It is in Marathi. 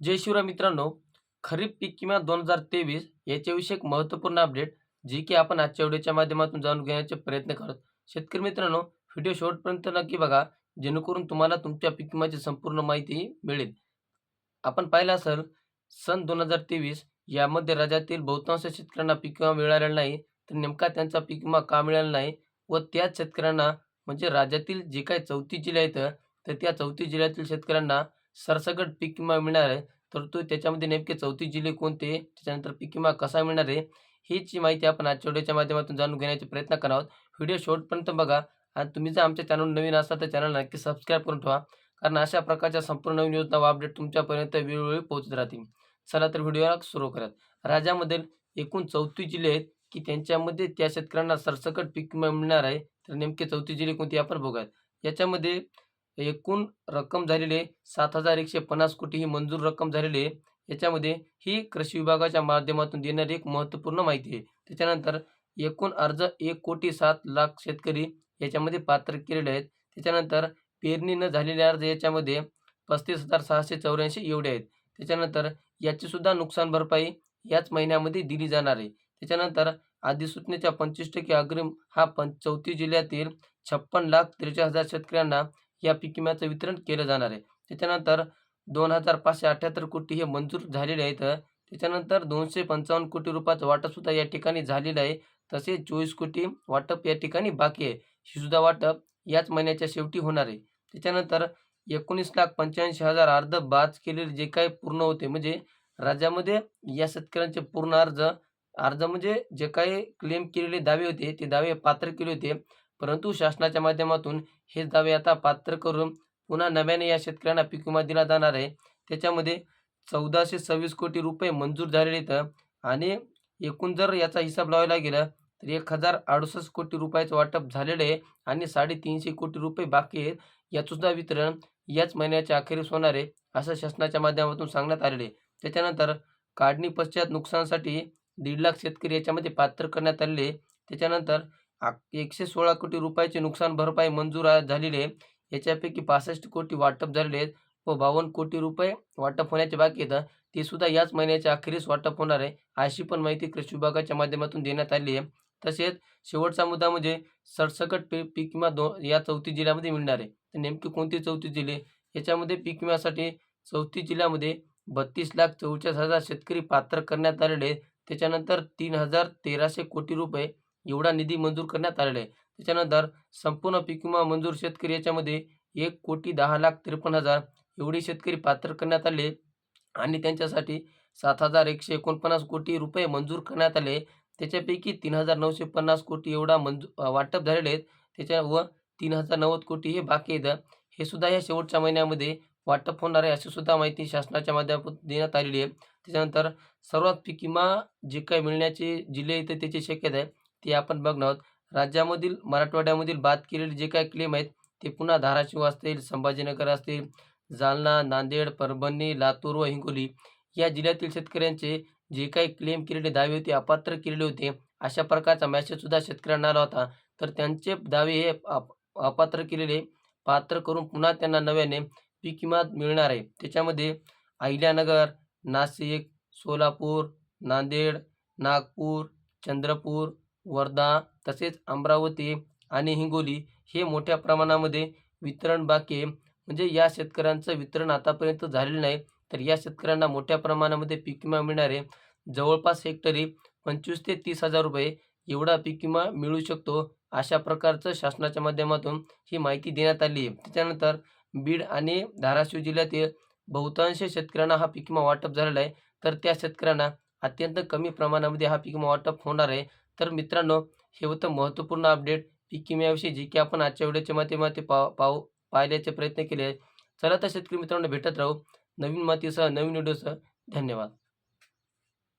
जय शिवराय मित्रांनो खरीप पीक विमा दोन हजार तेवीस याच्याविषयी एक महत्त्वपूर्ण अपडेट जी की आपण आजच्या व्हिडिओच्या माध्यमातून जाणून घेण्याचे प्रयत्न करत शेतकरी मित्रांनो व्हिडिओ शेवटपर्यंत नक्की बघा जेणेकरून तुम्हाला तुमच्या पीक विम्याची संपूर्ण माहिती मिळेल. आपण पाहिलं असेल सन दोन हजार तेवीस यामध्ये राज्यातील बहुतांश शेतकऱ्यांना पीक विमा मिळालेला नाही तर नेमका त्यांचा पीक विमा का मिळाला नाही व त्याच शेतकऱ्यांना म्हणजे राज्यातील जे काही चौतीस जिल्हे आहेत तर त्या चौतीस जिल्ह्यातील शेतकऱ्यांना सरसकट पीक विमा मिळणार आहे. तर तो त्याच्यामध्ये नेमके चौतीस जिल्हे कोणते? त्याच्यानंतर पीक विमा कसा मिळणार आहे? हीची माहिती आपण आजच्या व्हिडिओच्या माध्यमातून जाणून घेण्याचे प्रयत्न करणार आहोत. व्हिडिओ शेवटपर्यंत बघा आणि तुम्ही जर आमच्या चॅनल नवीन असाल तर चॅनल नक्की सबस्क्राईब करून ठेवा. कारण अशा प्रकारच्या संपूर्ण नवीन योजना व अपडेट तुमच्यापर्यंत वेळोवेळी पोहोचत राहतील. चला तर व्हिडिओला सुरू करत राज्यामधील एकूण चौतीस जिल्हे आहेत की त्यांच्यामध्ये त्या शेतकऱ्यांना सरसकट पीक विमा मिळणार आहे? तर नेमके चौतीस जिल्हे कोणते आपण बघूयात. याच्यामध्ये एकूण रक्कम झालेले सात हजार एकशे पन्नास कोटी ही मंजूर रक्कम झालेली आहे. याच्यामध्ये ही कृषी विभागाच्या माध्यमातून देणारी एक महत्त्वपूर्ण माहिती आहे. त्याच्यानंतर एकूण अर्ज एक कोटी सात लाख शेतकरी याच्यामध्ये पात्र केलेले आहेत. त्याच्यानंतर पेरणी न झालेले अर्ज याच्यामध्ये पस्तीस हजार सहाशे चौऱ्याऐंशी एवढे आहेत. त्याच्यानंतर याचीसुद्धा नुकसान भरपाई याच महिन्यामध्ये दिली जाणार आहे. त्याच्यानंतर अधिसूचनेच्या पंचवीस टक्के अग्रिम हा पं चौतीस जिल्ह्यातील छप्पन लाख त्रेचाळीस हजार शेतकऱ्यांना या पीक विम्याचं वितरण केलं जाणार आहे. त्याच्यानंतर दोन हजार पाचशे अठ्ठ्याहत्तर कोटी हे मंजूर झालेले आहेत. त्याच्यानंतर दोनशे पंचावन्न कोटी रुपयाचं वाटपसुद्धा या ठिकाणी झालेलं आहे. तसेच चोवीस कोटी वाटप या ठिकाणी बाकी आहे. हीसुद्धा वाटप याच महिन्याच्या शेवटी होणार आहे. त्याच्यानंतर एकोणीस लाख पंच्याऐंशी हजार अर्ध बाज केलेले जे काही पूर्ण होते म्हणजे राज्यामध्ये या शेतकऱ्यांचे पूर्ण अर्ज अर्ज म्हणजे जे काही क्लेम केलेले दावे होते ते दावे पात्र केले होते. परंतु शासनाच्या माध्यमातून हे दावे आता पात्र करून पुन्हा नव्याने या शेतकऱ्यांना पीक विमा दिला जाणार आहे. त्याच्यामध्ये चौदाशे सव्वीस कोटी रुपये मंजूर झालेले आहेत आणि एकूण जर याचा हिसाब लावायला गेला तर एक हजार अडुसष्ट कोटी रुपयाचं वाटप झालेलं आहे आणि साडेतीनशे कोटी रुपये बाकी आहेत. याचंसुद्धा वितरण याच महिन्याच्या अखेरीस होणार आहे असं शासनाच्या माध्यमातून सांगण्यात आलेले आहे. त्याच्यानंतर काढणी पश्चात नुकसानासाठी दीड लाख शेतकरी याच्यामध्ये पात्र करण्यात आलेले त्याच्यानंतर एकशे सोळा कोटी रुपयाचे नुकसान भरपाई मंजूर झालेली आहे. याच्यापैकी पासष्ट कोटी वाटप झालेले आहेत व बावन्न कोटी रुपये वाटप होण्याचे बाकी आहेत. ते सुद्धा याच महिन्याच्या अखेरीस वाटप होणार आहे अशी पण माहिती कृषी विभागाच्या माध्यमातून देण्यात आली आहे. तसेच शेवटचा मुद्दा म्हणजे सरसकट पी पीक विमा दो या चौथी जिल्ह्यामध्ये मिळणार आहे. तर नेमकी कोणती चौथी जिल्हे? याच्यामध्ये पीक विम्यासाठी चौथी जिल्ह्यामध्ये बत्तीस लाख चौचाळीस हजार शेतकरी पात्र करण्यात आलेले आहेत. त्याच्यानंतर तीन हजार तेराशे कोटी रुपये एवढा निधी मंजूर करण्यात आलेला आहे. त्याच्यानंतर संपूर्ण पीक विमा मंजूर शेतकरी याच्यामध्ये एक कोटी दहा लाख त्रेपन्न हजार एवढे शेतकरी पात्र करण्यात आले. आणि त्यांच्यासाठी सात हजार एकशे एकोणपन्नास कोटी रुपये मंजूर करण्यात आले. त्याच्यापैकी तीन हजार नऊशे पन्नास कोटी एवढा मंजू वाटप झालेले आहेत. त्याच्या व तीन हजार नव्वद कोटी हे बाकी आहेत. हे सुद्धा या शेवटच्या महिन्यामध्ये वाटप होणार आहे अशी सुद्धा माहिती शासनाच्या माध्यमातून देण्यात आलेली आहे. त्याच्यानंतर सर्वात पीक विमा जे काही मिळण्याचे जिल्हे आहेत त्याची शक्यता आहे. ते आपण बघणार आहोत. राज्यामधील मराठवाड्यामधील बाद केलेले जे काही क्लेम आहेत ते पुन्हा धाराशिव असतील संभाजीनगर असतील जालना नांदेड परभणी लातूर व हिंगोली या जिल्ह्यातील शेतकऱ्यांचे जे काही क्लेम केलेले दावे होते अपात्र केलेले होते अशा प्रकारचा मॅसेजसुद्धा शेतकऱ्यांना आला होता. तर त्यांचे दावे हे आप अपात्र केलेले पात्र करून पुन्हा त्यांना नव्याने पीक किंमत मिळणार आहे. त्याच्यामध्ये अहिल्यानगर नाशिक सोलापूर नांदेड नागपूर चंद्रपूर वर्धा तसेच अमरावती आणि हिंगोली हे मोठ्या प्रमाणामध्ये वितरण बाकी आहे. म्हणजे या शेतकऱ्यांचं वितरण आतापर्यंत झालेलं नाही तर या शेतकऱ्यांना मोठ्या प्रमाणामध्ये पीक विमा मिळणार आहे. जवळपास हेक्टरी पंचवीस ते तीस हजार रुपये एवढा पीक विमा मिळू शकतो अशा प्रकारचं शासनाच्या माध्यमातून ही माहिती देण्यात आली आहे. त्याच्यानंतर बीड आणि धाराशिव जिल्ह्यातील बहुतांश शेतकऱ्यांना हा पीक विमा वाटप झालेला आहे. तर त्या शेतकऱ्यांना अत्यंत कमी प्रमाणामध्ये हा पीक विमा वाटप होणार आहे. तर मित्रांनो हे होतं महत्त्वपूर्ण अपडेट. पीक जी जे की आपण आजच्या व्हिडिओच्या माध्यमातून पाव पाहू पाहण्याचे प्रयत्न केले. चला तर शेतकरी मित्रांनो भेटत राहू नवीन माहितीसह नवीन व्हिडिओसह. धन्यवाद.